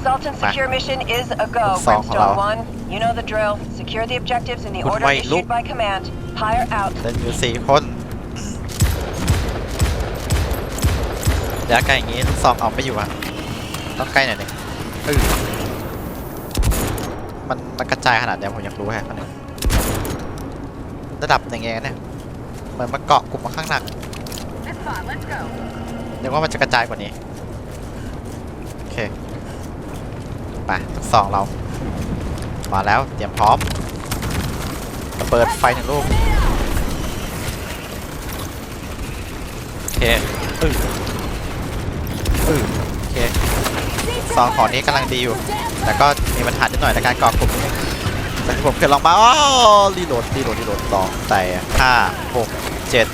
Assault and secure mission is a go, Assault Brimstone hello. 1. You know the drill. Secure the objectives in the Good order way, issued look. by command. Fire out. เล่นอยู่สี่คนเดี๋ยวใกล้อย่างงี้ลูกซองเอาไม่อยู่อะต้องใกล้หน่อยหนึงเออมันมันกระจายขนาดเนี้ยผมอยากรู้แฮะมันงระดับยังไงกันเนี่ยเหมือนมาเกาะกลุ่มมาข้างหนัก It's fine. Let's go. นึกว่ามันจะกระจายกว่านี้ โอเค ไปลูกซองเรา มาแล้วเตรียมพร้อมเปิดไฟหนึ่งลูกโอเคอืออือโอเคซองของนี้กำลังดีอยู่ แต่ก็มีปัญหานิดหน่อยในการก่อกลุ่มนิดนึงแต่ผมเคยลองมาอ๋อรีโหลดรีโหลดรีโหลดสองแต่ห้าหกเจ็ด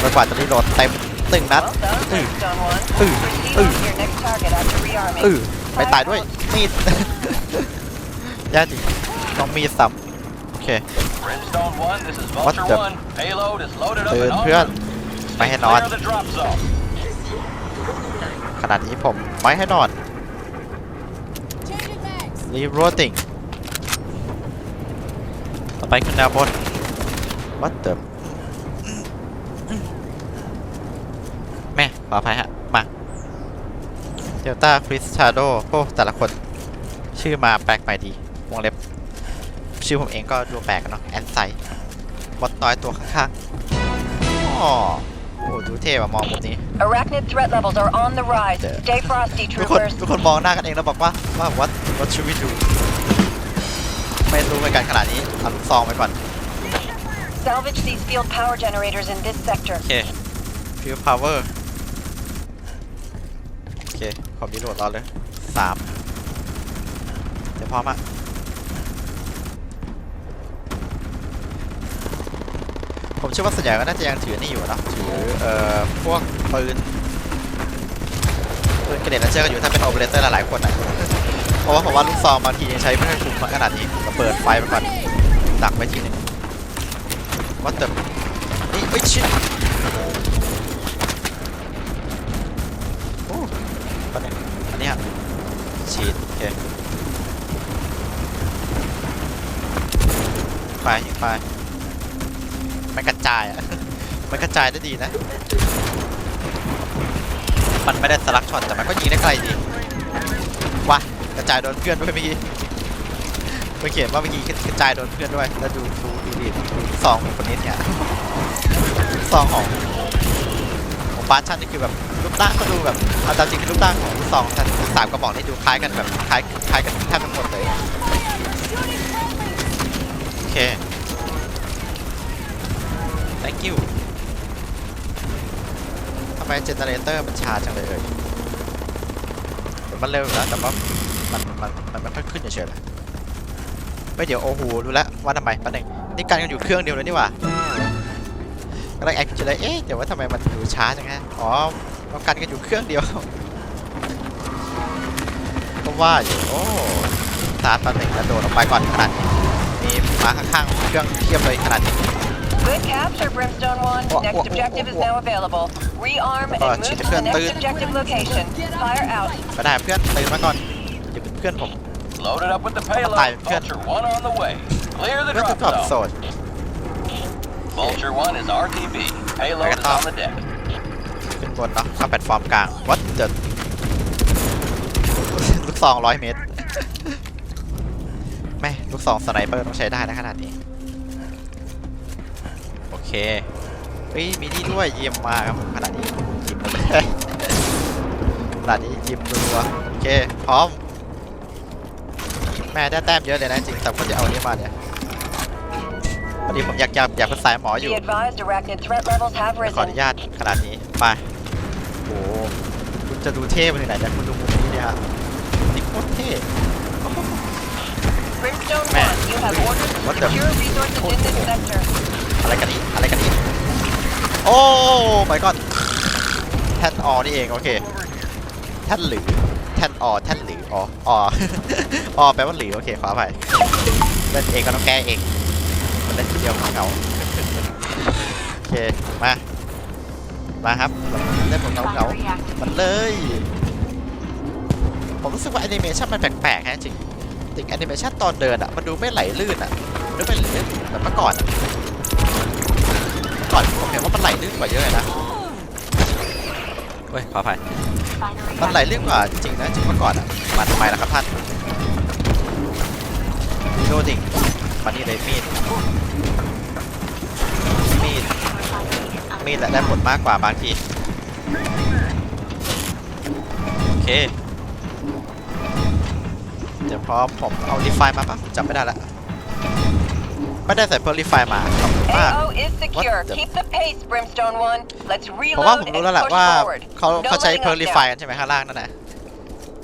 จนกว่าจะรีโหลดเต็มหนึ่งนัด Well done, Mm. Brimstone 1. Mm. Proceed Mm. on to your next target after rearming. เออ ไปตายด้วยมีดแย่จริงต้องมีดสับโอเค Brimstone 1, this is What Vulture the- 1. Payload is loaded up ตื่น and เพื่อน armed. ไม่ให้นอน Clear the drop zone. ขนาดนี้ผมไม่ให้นอนรีโรติงต่อไปขึ้นแนวบน What the แม่ขออภัยฮะมา เดลต้าคริสชาโดโอ้แต่ละคน ชื่อมาแปลกใหม่ดี วงเล็บ ชื่อผมเองก็ดูแปลกกันเนาะแอนไซมดน้อยตัวข้างๆอ๋อโอ้ดูเท่ว่ะมองมุมนี้ Arachnid threat levels are on the rise. Yeah. Stay frosty, ทุกคน troopers. ทุกคนมองหน้ากันเองแล้วบอกว่าว่า what what should we do ไม่รู้เหมือนกันขนาดนี้เอาลูกซองไปก่อน Salvage these field power generators in this sector. โอเค field power โอเค ขอรีโหลดรอเลยสามเดี๋ยวพร้อมอะผมเชื่อว่าส่วนใหญ่ก็น่าจะยังถือนี่อยู่นะถือเอ่อพวกปืนปืนกระเด็นแล้วเชื่อกันอยู่ถ้าเป็นโอเปอเรเตอร์หลายๆคนอะเพราะว่าผมว่าลูกซองบางทียังใช้ไม่ค่อยคุ้มขนาดนี้ก็เปิดไฟไปก่อนดักไว้ทีนึงว่าแต่นี่เอ้ชิด โอ้ตอนนี้อันนี้ฮะฉีดโอเค ไปยิงไปมันกระจายอะ มันกระจายได้ดีนะ มันไม่ได้สลักช็อตแต่มันก็ยิงได้ไกลดีว้ากระจายโดนเพื่อนด้วยเมื่อกี้เมื่อเขียนว่าเมื่อกี้กระจายโดนเพื่อนด้วยแล้วดูดูดูดิดูซองคนนี้เนี่ยซองของของบาชันนี่คือแบบรูปร่างก็ดูแบบเอาตามจริงรูปร่างของสองสามกระบอกนี่ดูคล้ายกันแบบคล้ายคล้ายกันแทบทั้งหมดเลย เค thank you ทำไมเจเนเรเตอร์มันช้าจังเลยเอ่ยมันเร็วอยู่แล้วแต่ว่ามันมันมันไม่ค่อยขึ้นเฉยๆเลยไม่เดี๋ยวโอ้โหรู้แล้วว่าทำไมแป๊บนึงนี่กันกันอยู่เครื่องเดียวเลยนี่หว่าก็เลยแอคจะเลยเอ๊ะเดี๋ยวว่าทำไมมันดูช้าจังฮะอ๋อเรากันกันอยู่เครื่องเดียวก็ว่าอยู่โอ้ตาร์ทมาหนึ่งแล้วโดดออกไปก่อนขนาดนี้ มีมาข้างๆเครื่องเทียบเลยขนาดนี้ Good capture, Brimstone 1. Wha- Next wha- objective is wha- now available. Rearm Uh, and move cheat to the gun next ตื่น objective location. Fire out. ก็ได้เพื่อนตื่นมาก่อนอย่าเป็นเพื่อนผม Loaded up with the payload. Time, good. Vulture 1 on the way. Clear the เพื่อน drop ทุกกรอบโซ zone. น Vulture 1 is RTB. Payload is Back on the deck. ขึ้นบนเนาะเข้าแพลตฟอร์มกลางวัดเดินลูกซองร้อยเมตร แม่ลูกซองสไนเปอร์ต้องใช้ได้นะขนาดนี้ โอเคเฮ้ยมีนี่ด้วยเยี่ยมมากครับผมขนาดนี้หยิบมาเลยขนาดนี้หยิบรัวโอเคพร้อมแม่ได้แต้มเยอะเลยนะจริงแต่ก็จะเอาอันนี้มาเนี่ยพอดีผมอยากอยากอยากเป็นสายหมออยู่ Be advised, Arachnid threat levels have ขออนุ risen. ญาตขนาดนี้ไปโอ้โหคุณจะดูเท่ไปถึงไหนเนี่ยคุณดูมุมนี้เนี่ยฮะนี่โคตรเท่ Brimstone Man. 1, you have orders to What the- secure resources in this sector. อะไรกันนี้อะไรกันนี้โอ้ไปก่อนแท่นออนี่เองโอเคแท่นหรือแท่นออแท่นหรืออ๋ออ๋อออแปลว่าหรือโอเคขออภัยเล่นเองก็ต้องแก้เองมันเล่นคนเดียวเหงาๆโอเคมามาครับเล่นผมเหงาเหงาๆมันเลย ผมรู้สึกว่าแอนิเมชันมันแปลกๆแฮะจริง จริงแอนิเมชันตอนเดินอะมันดูไม่ไหลลื่นอะดูไม่ไหลลื่นแบบเมื่อก่อนเมื่อก่อนผมเห็นว่ามันไหลลื่นกว่าเยอะเลยนะเฮ้ยขออภัยมันไหลลื่นกว่าจริงนะจริงเมื่อก่อนอะมาทำไมล่ะครับท่านโดดิงมานี่เลยมีดมีดมีดแหละได้ผลมากกว่าบางทีโอเค เดี๋ยวพอผมเอารีไฟมาปะจำไม่ได้ละไม่ได้ใส่เพิ่มรีไฟมาขอบคุณมาก AO is secure. What the- Keep the pace, Brimstone One. Let's ผมว่าผม reload รู้ and แล้วแหละ push ว่า forward. เขา No เขาใช้ letting เพิ่ม us รีไฟ down. กันใช่ไหมข้างล่างนั่นน่ะ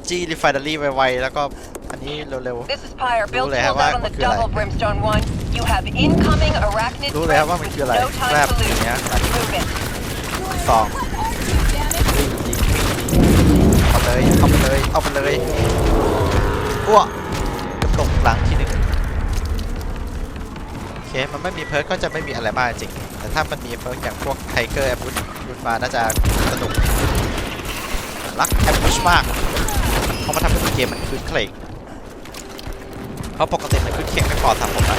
จีรีไฟเดอรี่ไวๆแล้วก็อันนี้เร็ว This is Pyre. Build รู้เลย tools ว่า out on the มันคืออะไร double, Brimstone One. You have incoming arachnid ๆรู้เลยครับว่ามัน threats. คืออะไร No แกรบ time to อย่าง lose. เงี้ย Move it. สองยิงยิงเอาเลยเอาไปเลยเอาไปเลย อ้วกกระตกหลังทีหนึงโอเค มันไม่มีเพิร์กก็จะไม่มีอะไรมากจริง แต่ถ้ามันมีเพิร์กอย่างพวกไทเกอร์แอมบูชบูชมาน่าจะสนุก รักแอมบูชมาก เขามาทำให้เกมมันคืนเคลงเพราะปกติมันคืนเคลงไม่พอทำผมนะ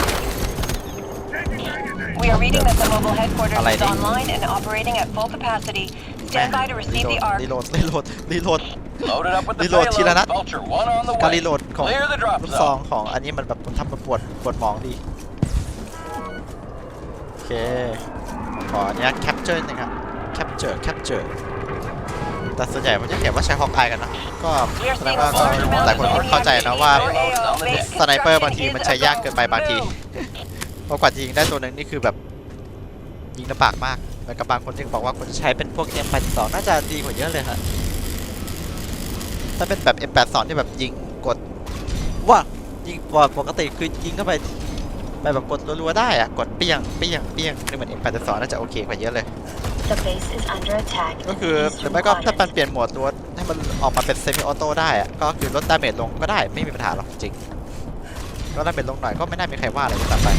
We are reading that the mobile headquarters is Alrighty. online and operating at full capacity. แม่ Stand by to receive the arc. รีโหลดรีโหลดรีโหลด Loaded up with the Reload, payload. Chilanat. Vulture 1 on the การ way. รีโหลดของ Clear the drop ลูกซอง zone. ของอันนี้มันแบบมันทำมาปวดปวดหมองดีโอเคขออนุญาตแคปเจอร์นึงครับแคปเจอร์แคปเจอร์แต่ส่วนใหญ่ผมจะเห็นว่าใช้ฮอกอายกันนะก็ We are แสดง seeing ว่า a ก็ large amount หลายคน of ก็ enemy เข้าใจนะว่า activity. Your AO base สไนเปอร์บาง construction ทีมัน is ใช้ยากเกินไป about บาง to ที move. เพราะกว่าจะยิงได้ตัวหนึ่งนี่คือแบบยิงลำบากมาก เหมือนกับบางคนที่บอกว่าคนจะใช้เป็นพวก M82 น่าจะดีกว่าเยอะเลยฮะถ้าเป็นแบบ M82 ที่แบบยิงกดว่ายิงปกติคือยิงเข้าไปไปแบบกดรัวๆได้อะกดเปี้ยงเปี้ยงเปี้ยงนี่เหมือน M82 น่าจะโอเคกว่าเยอะเลย The base is under attack. ก็คือหรือไม่ก็ถ้ามันเปลี่ยนโหมดตัวให้มันออกมาเป็นเซมิออโต้ได้อะก็คือลดดาเมจลงก็ได้ไม่มีปัญหาหรอกจริงลดดาเมจลงหน่อยก็ไม่น่ามีใครว่าอะไรต่างไป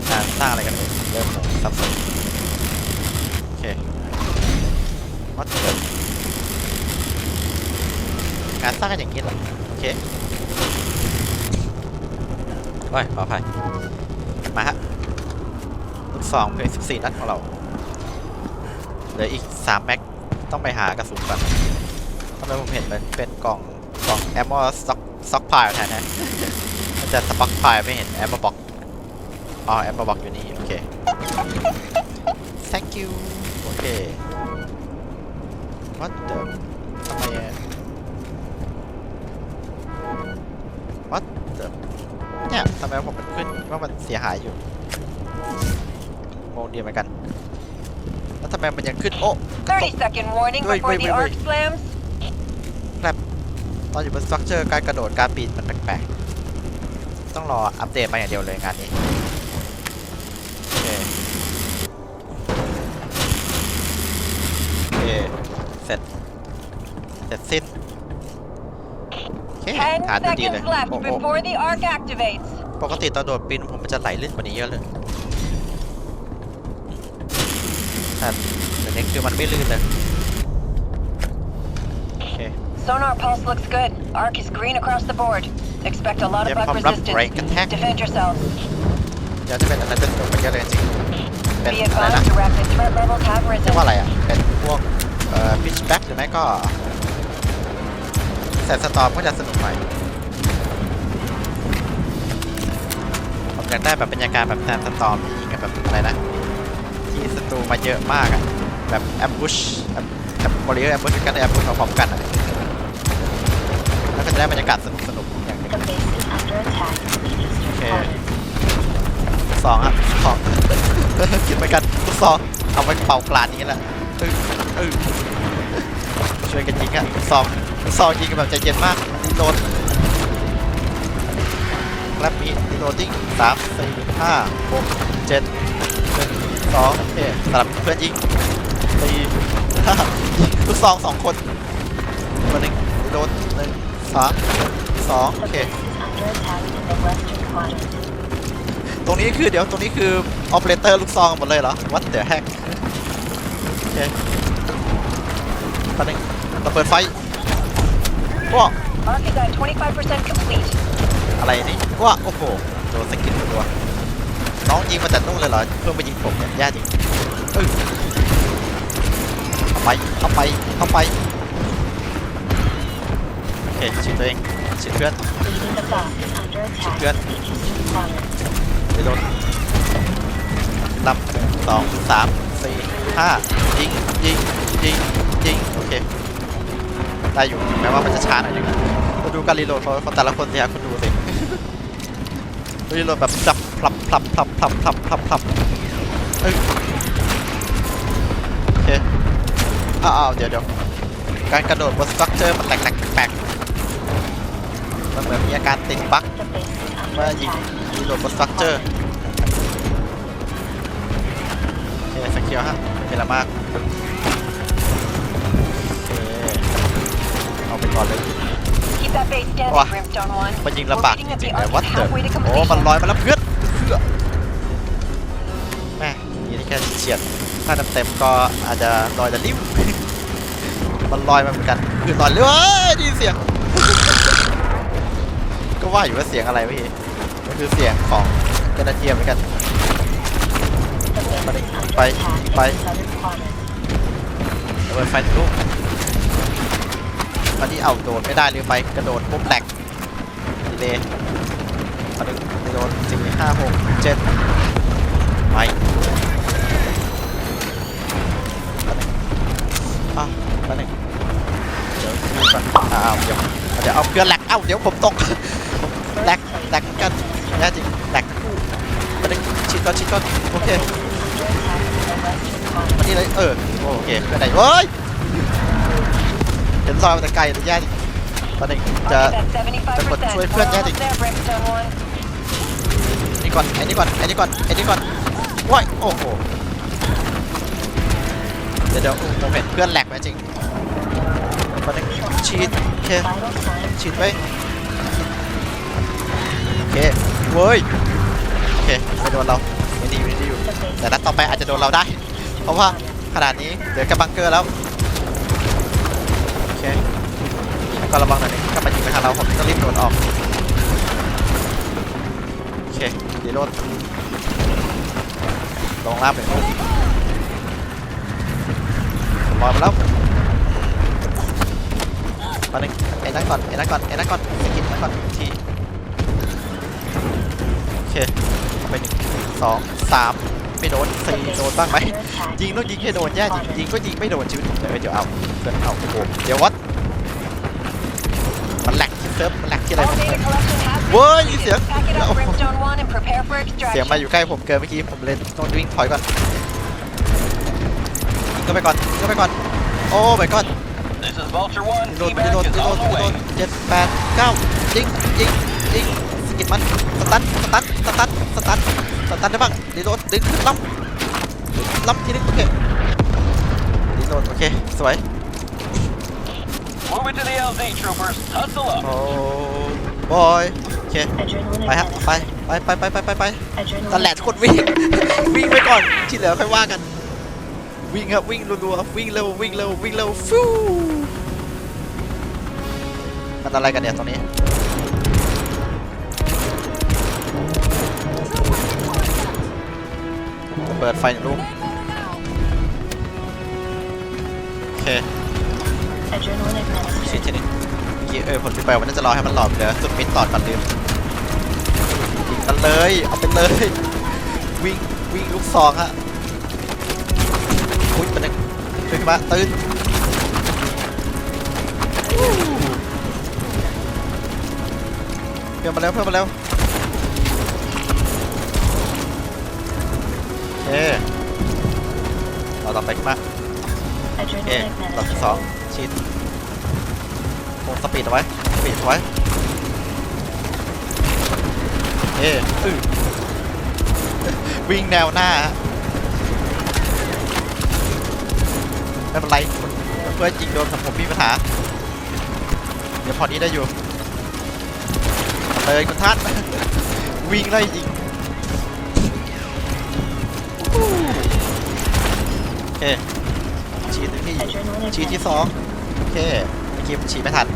ทีมงานสร้างอะไรกันเลยเริ่มสับสนโอเควัดเกิดงานสร้างกันอย่างนี้เหรอโอเคโอ้ยขออภัยมาฮะลูกซองเพลง14นัดของเราเหลืออีก3แม็กต้องไปหากระสุนก่อนทำไมผมเห็นมันเป็นกล่องกล่องแอมมอซ็อกซ็อกพายแทนนะมันจะสป็อกพายไม่เห็นแอมมอบ็อก อ๋อแอมมอบ็อกอยู่นี่ โอเค thank you โอเค what the ทำไมอะ what the เนี่ยทำไมผมมันขึ้นว่ามันเสียหายอยู่งงดีเหมือนกัน แล้วทำไมมันยังขึ้น โอ้กระตก30 second warning Wait, before wait, the wait, arc wait. slams. ตอนอยู่บนสตรัคเจอร์การกระโดดการปีนมันแปลกๆ ต้องรออัปเดตมาอย่างเดียวเลยงานนี้ เคเสร็จ เสร็จสิ้น โอเค10งานดูดีเลย seconds left โอ้โอ้ before the arc activates. ปกติตอนโดดปีนผมมันจะไหลลื่นกว่านี้เยอะเลย แต่เดี๋ยวนี้คือมันไม่ลื่นเลย โอเค Sonar pulse looks good. Arc is green across the board. Expect a lot of Yep, bug I'm not resistance. break attack. Defend yourself. เดี๋ยวจะเป็นอะไรเต้นตัวมันเยอะเลยจริง เป็น Be อะไรนะ advised, arachnid threat levels have เรียก risen. ว่าอะไรอะ เป็นพวก เอ่อพิชแบ็กหรือไม่ก็แซนสตอมก็จะสนุกหน่อยผมอยากได้แบบบรรยากาศแบบแซนสตอมที่ยิงกันแบบอะไรนะ ที่ศัตรูมาเยอะมากอะแบบแอมบูชแอมแอมบริเออร์แอมบูชกันแอมบูชพร้อมกันอะแล้วก็จะได้บรรยากาศสนุกสนุกอย่างนึง The base is under attack. in the eastern Okay. quadrant. สองอะสองคิดเหมือนกันลูกซองเอาไว้เป่ากลานนี้แหละ เออเออช่วยกันยิงอะลูกซองลูกซองยิงกันแบบใจเย็นมากรีโหลดแล้วมีรีโหลดดิ้งสามสี่ห้าหกเจ็ดหนึ่งสองโอเคสลับเพื่อนยิงสี่ห้าลูกซองสองคนมาหนึ่งรีโหลดหนึ่งสามสองโอเคตรงนี้คือเดี๋ยวตรงนี้คือออเปอเรเตอร์ลูกซองหมดเลยเหรอวัดเดี๋ยวแฮก เคตอนนึงระเบิดไฟว้า Arc is at 25% complete. อะไรนี่ว้าโอ้โหโดนสกิลตัว น้องยิงมาจากนู่นเลยเหรอ เพื่อมายิงผมเนี่ยแย่จริงเออเข้าไปเข้าไปเข้าไปโอเคชิดตัวเองชิดเพื่อน Leading the boss is under attack Good. in the eastern quadrant. ไปโดนลำหนึ่งสองสามสี่ ห้ายิงยิงยิงยิงโอเคได้อยู่แม้ว่ามันจะช้าหน่อยนึงก็ดูการรีโหลดของของแต่ละคนสิฮะคุณดูสิรีโหลดแบบจับพลับพลับพลับพลับพลับพลับพลับเอ้ยโอเคอ้าวเดี๋ยวเดี๋ยวการกระโดดบนสตรัคเจอร์มันแหลกแปลกมันเหมือนมีอาการติดบั๊กเมื่อยิงรีโหลดบนสตรัคเจอร์ คสกิลฮะไม่มีอะไรมากโอเคเอาไปก่อนเลย Keep that base standing, Wah. Brimstone 1. มันยิง We're ลำบากจ reading that ริง the ๆเลย Arc วัดเตอ halfway to โอ้ completion. มันลอยมาแล้วเพื่อนเพื่อแม่นี่แค่เฉียดถ้าเต็มๆก็อาจจะลอยแต่ริ้วมันลอยมาเหมือนกันคือลอยเลยเว้ยได้ยินเสียง ก็ว่าอยู่ว่าเสียงอะไรพี่มันคือเสียงของเจ้าหน้าที่เหมือนกัน The base Bye. is under Bye. attack in Bye. the southern quadrant. ระเบิดไฟทะลุตอนนี้เอาโดดไม่ได้ลืมไปกระโดดปุ๊บแหลกดีเลยมาดึงไปโดนสี่ห้าหกเจ็ดไปอะมาหนึ่งเดี๋ยวดูก่อนอ้าวเดี๋ยวเดี๋ยวเอาเพื่อแหลกเอ้าเดี๋ยวผมตกแหลกแหลกกันแน่จริงแหลกทั้งคู่มาหนึ่งชิดก่อนชิดก่อนโอเค มานี่เลยเออโอเคเพื่อนไหนเฮ้ยเห็นซอยมาแต่ไกลแต่แย่จริงมาหนึ่งจะจะกดช่วยเพื่อนแย่จริงนี่ก่อนไอ้นี่ก่อนไอ้นี่ก่อนไอ้นี่ก่อนว้ายโอ้โหเดี๋ยวเดี๋ยวผมเห็นเพื่อนแหลกไหมจริงมาหนึ่งชีดโอเคฉีดไปโอเคเว้ยโอเคไม่โดนเรา ไม่ดีไม่ดีอยู่แต่นัดต่อไปอาจจะโดนเราได้ เพราะว่าขนาดนี้เหลือแค่บังเกอร์แล้วโอเคก็ระวังหน่อยนึงถ้ามันยิงไปทางเราผมต้องรีบโดดออกโอเคดีโรดลงลางเป็นลูกลอยมาแล้วมาหนึ่งไอ้นั่นก่อนไอ้นั่นก่อนไอ้นั่นก่อนสกินนั่นก่อนทีโอเค ไปหนึ่งสองสามไม่โดนสี่โดนบ้างไหมยิงต้องยิง the แค่โดนแย่จริงยิงก็ยิงไม่โดนชีวิตผมเลยเดี๋ยวเอาเพื่อนเอาโอ้เดี๋ยววัดมันแหลกที่เซิร์ฟมันแหลกที่อะไร All ผม data collection has been Whoa, you completed. see it? Pack it Oh. up, Brimstone 1, and prepare for เสียงมาอยู่ใกล้ผมเกินเมื่อกี้ผมเลยต้องวิ่งถอยก่อนยิงก็ไปก่อนยิงก็ไปก่อนโอ้ไปก่อนโดน Evac โดนโดนโดนเจ็ดแปดเก้ายิงยิงยิงสกิดมันสตันสตัน สตันสตันสตันได้บ้างดีโดนดึงขึ้นล้ำล้ำทีนึงโอเคดีโดนโอเคสวย Move it to the LZ, troopers. Hustle up. โอ้บอยโอเค Adrenaline ไปฮะไป administered. ไปไปไปไปไปไป Adrenaline นั่นแหละทุกคนวิ่งวิ่งไปก่อนที่เหลือค่อยว่ากันวิ่งครับวิ่งรัวๆวิ่งเร็ววิ่งเร็ววิ่งเร็วฟูมันอะไรกันเนี่ยตรงนี้ เปิดไฟหนึ่งลูกโอเค Adrenaline ชิด administered. ทีนี้เมื่อกี้เออผมจะไปวันนั้นจะรอให้มันหลอดเหลือสุดมิดตอดก่อนลืมยิงกันเลยเอาไปเลย วิ่งวิ่งลูกซองฮะอุ้ยเป็นงตื่นมาตื่นวู้เพื่อนมาแล้วเพื่อนมาแล้ว เคเราต่อไปขึ้นมาโอเค Adrenaline รอบที่สอง administered. ชิดคงสปีดเอาไว้สปีดเอาไว้เอ๊อื้อวิ่งแนวหน้าฮะไม่เป็นไรเพื่อนยิงโดนผมมีปัญหา เดี๋ยวพอนี้ได้อยู่เลยคุณท่านวิ่งไล่ยิง เคชีดหนึ่งที่ Adrenaline ชีดที่สอง administered. โอเคเมื่อกี้มันฉีดไม่ทัน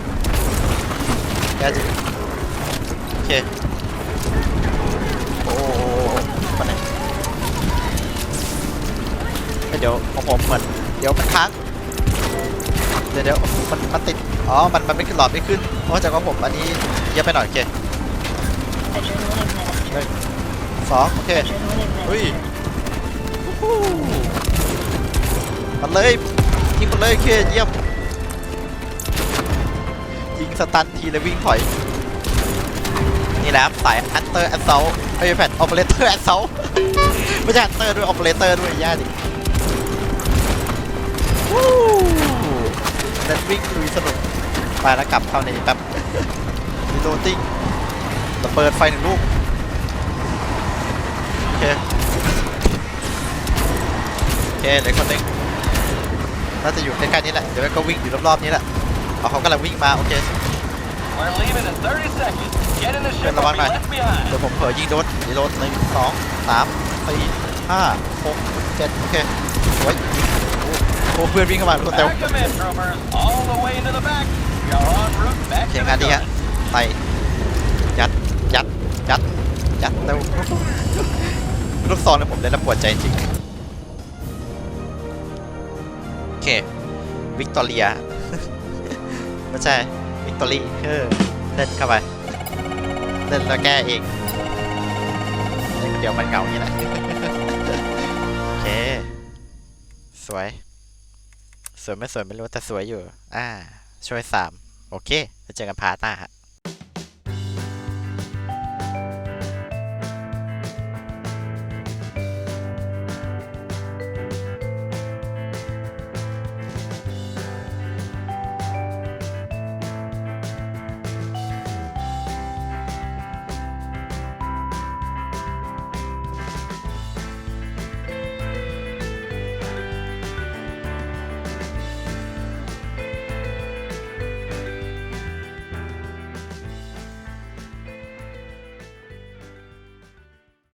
แกจะโอเคโอ้โหมันไหนเอ้ยเดี๋ยวของผมเหมือนเดี๋ยวมันค้างเดี๋ยวเดี๋ยวมันมันติดอ๋อมันมันไม่ขึ้นหลอดไม่ขึ้นเพราะจากว่าผมอันนี้เยอะไปหน่อยโอเค Adrenaline administered. สองโอเค Adrenaline Ui. มันเลยยิงมันเลยโอเคเยี่ยมยิงสตันทีแล้ววิ่งถอย นี่แหละสาย Hunter Assault ไอ้ยแผ่น Operator Assault ไม่ใช่ Hunter ด้วย Operator ด้วยย่าดิวู้เล่นวิ่งลุยสนุกไปแล้วกลับเข้าในแป๊บรีโดติ้งระเบิดไฟหนึ่งลูกโอเคโอเคเหลือคนหนึง น่าจะอยู่ใกล้ๆนี้แหละ เดี๋ยวก็วิ่งอยู่รอบๆนี้แหละเอาเขากำลังวิ่งมา โอเค We're leaving in 30 seconds. Get in the ship Good or luck, be mate. left behind. เดี๋ยวผมเผลอยิงโดนรีโหลดหนึ่งสองสามสี่ห้าหกเจ็ดโอเคโอ้ยโอ้โหเพื่อนวิ่งเข้ามาเร็ว Back them in, troopers. All the way into the back. You're en route back เพีย to ง the งานดีฮะ gun. ไปยัดยัดยัดยัดเร็วลูกซองเนี่ยผมเล่นแล้วปวดใจจริง เค วิกตอเรีย ไม่ใช่ วิกตอรี่เออเล่นเข้าไป เล่นแล้วแก้เองเล่นคนเดียวมันเหงาอย่างนี้แหละโอเค สวย สวยไม่สวยไม่รู้แต่สวยอยู่ อ่า ช่วยสามโอเค แล้วเจอกันพาร์ทหน้าฮะ